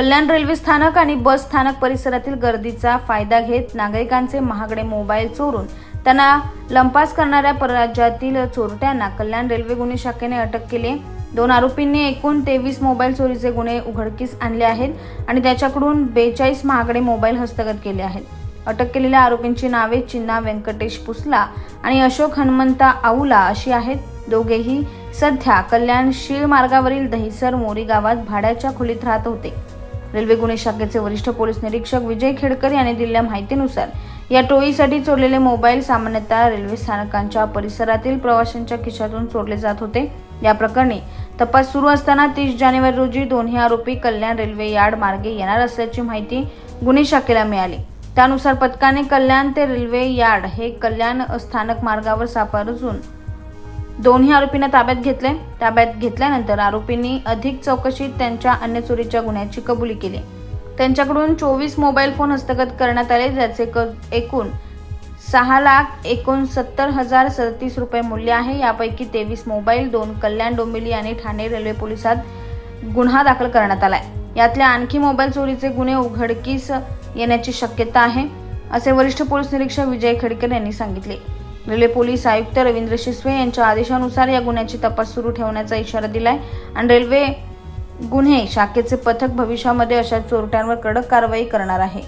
कल्याण railway स्थानक आणि बस स्थानक परिसरातील गर्दीचा फायदा घेत नागरिकांचे महागडे मोबाईल चोरून त्यांना लंपास करणाऱ्या परराज्यातील चोरट्यांना कल्याण रेल्वे गुन्हे शाखेने अटक केली. दोन आरोपींनी एकूण तेवीस मोबाईल चोरीचे गुन्हे उघडकीस आणले आहेत आणि त्याच्याकडून बेचाळीस महागडे मोबाईल हस्तगत केले आहेत. अटक केलेल्या आरोपींची नावे चिन्ना व्यंकटेश पुसला आणि अशोक हनुमंता आऊला अशी आहेत. दोघेही सध्या कल्याण शीळ मार्गावरील दहिसर मोरी गावात भाड्याच्या खोलीत राहत होते. रेल्वे गुन्हे शाखेचे वरिष्ठ पोलीस निरीक्षक विजय खेडकर यांनी दिलेल्या माहितीनुसार या टोळीसाठी चोरलेले मोबाईल सामान्यतः रेल्वे स्थानकांच्या परिसरातील प्रवाशांच्या खिशातून चोरले जात होते. या प्रकरणी तपास सुरू असताना तीस जानेवारी रोजी दोन्ही आरोपी कल्याण रेल्वे यार्ड मार्गे येणार असल्याची माहिती गुन्हे शाखेला मिळाली. त्यानुसार पथकाने कल्याण ते रेल्वे यार्ड हे कल्याण स्थानक मार्गावर सापडून दोन्ही आरोपींना ताब्यात घेतले. ताब्यात घेतल्यानंतर आरोपींनी अधिक चौकशीत त्यांच्या अन्य चोरीच्या गुन्ह्याची कबुली केली. त्यांच्याकडून चोवीस मोबाईल फोन हस्तगत करण्यात आले ज्याचे क एकूण सहा लाख एकोणसत्तर हजार सदतीस रुपये मूल्य आहे. यापैकी तेवीस मोबाईल दोन कल्याण डोंबिवली आणि ठाणे रेल्वे पोलिसात गुन्हा दाखल करण्यात आलाय. यातल्या आणखी मोबाईल चोरीचे गुन्हे उघडकीस येण्याची शक्यता आहे असे वरिष्ठ पोलीस निरीक्षक विजय खडकर यांनी सांगितले. रेल्वे पोलीस आयुक्त रवींद्र शिसवे यांच्या आदेशानुसार या गुन्ह्याची तपास सुरू ठेवण्याचा इशारा दिलाय. आणि रेल्वे गुन्हे शाखेचे पथक भविष्यामध्ये अशा चोरट्यांवर कडक कारवाई करणार आहे.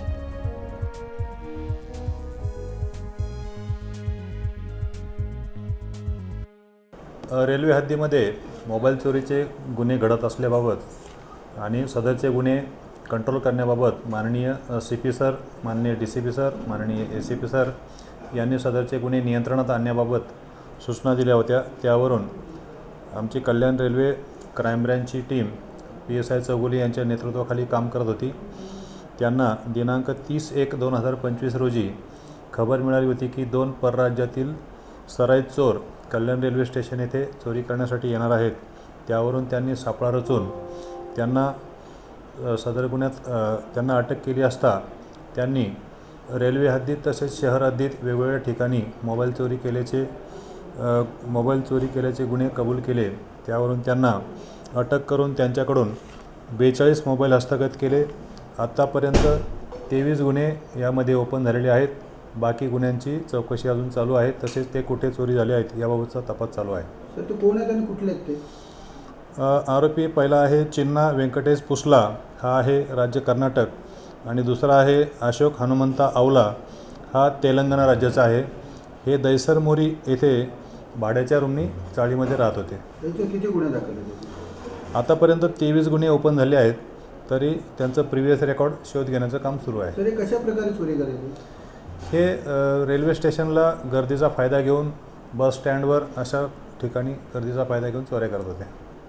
रेल्वे हद्दीमध्ये मोबाईल चोरीचे गुन्हे घडत असल्याबाबत आणि सदरचे गुन्हे कंट्रोल करण्याबाबत माननीय सी पी सर माननीय डी सी पी सर माननीय ए सी पी सर यांनी सदरचे गुन्हे नियंत्रणात आणण्याबाबत सूचना दिल्या होत्या. त्यावरून आमची Kalyan railway crime ब्रँचची team P S I Chauguli यांच्या नेतृत्वाखाली काम करत होती. त्यांना दिनांक तीस एक दोन हजार पंचवीस रोजी खबर मिळाली होती की दोन परराज्यातील सराईत चोर कल्याण रेल्वे स्टेशन येथे चोरी करण्यासाठी येणार आहेत. त्यावरून त्यांनी सापळा रचून त्यांना सदर गुन्ह्यात त्यांना अटक केली असता त्यांनी रेल्वे हद्दीत तसेच शहर हद्दीत वेगवेगळ्या ठिकाणी मोबाईल चोरी केल्याचे मोबाईल चोरी केल्याचे गुन्हे कबूल केले. त्यावरून त्यांना अटक करून त्यांच्याकडून बेचाळीस मोबाईल हस्तगत केले. आत्तापर्यंत तेवीस गुन्हे यामध्ये ओपन झालेले आहेत. बाकी गुन्ह्यांची चौकशी अजून चालू आहे. तसेच ते कुठे चोरी झाले आहेत याबाबतचा तपास चालू आहे. सर ते कोण आहेत आणि कुठले आहेत ते? आरोपी पहिला आहे चिन्ना व्यंकटेश पुसला. हा आहे राज्य कर्नाटक. आणि दुसरा आहे अशोक हनुमंता आवला. हा तेलंगणा राज्याचा आहे. हे दैसर मोरी येथे भाड्याच्या रूमनी चाळीमध्ये राहत होते. किती गुन्हे दाखल आतापर्यंत तेवीस गुन्हे ओपन झाले आहेत. तरी त्यांचं प्रिव्हियस रेकॉर्ड शोध घेण्याचं काम सुरू आहे. हे कशा प्रकारे चोरी हे रेल्वे स्टेशनला गर्दीचा फायदा घेऊन बस स्टँडवर अशा ठिकाणी गर्दीचा फायदा घेऊन चोऱ्या करत होते.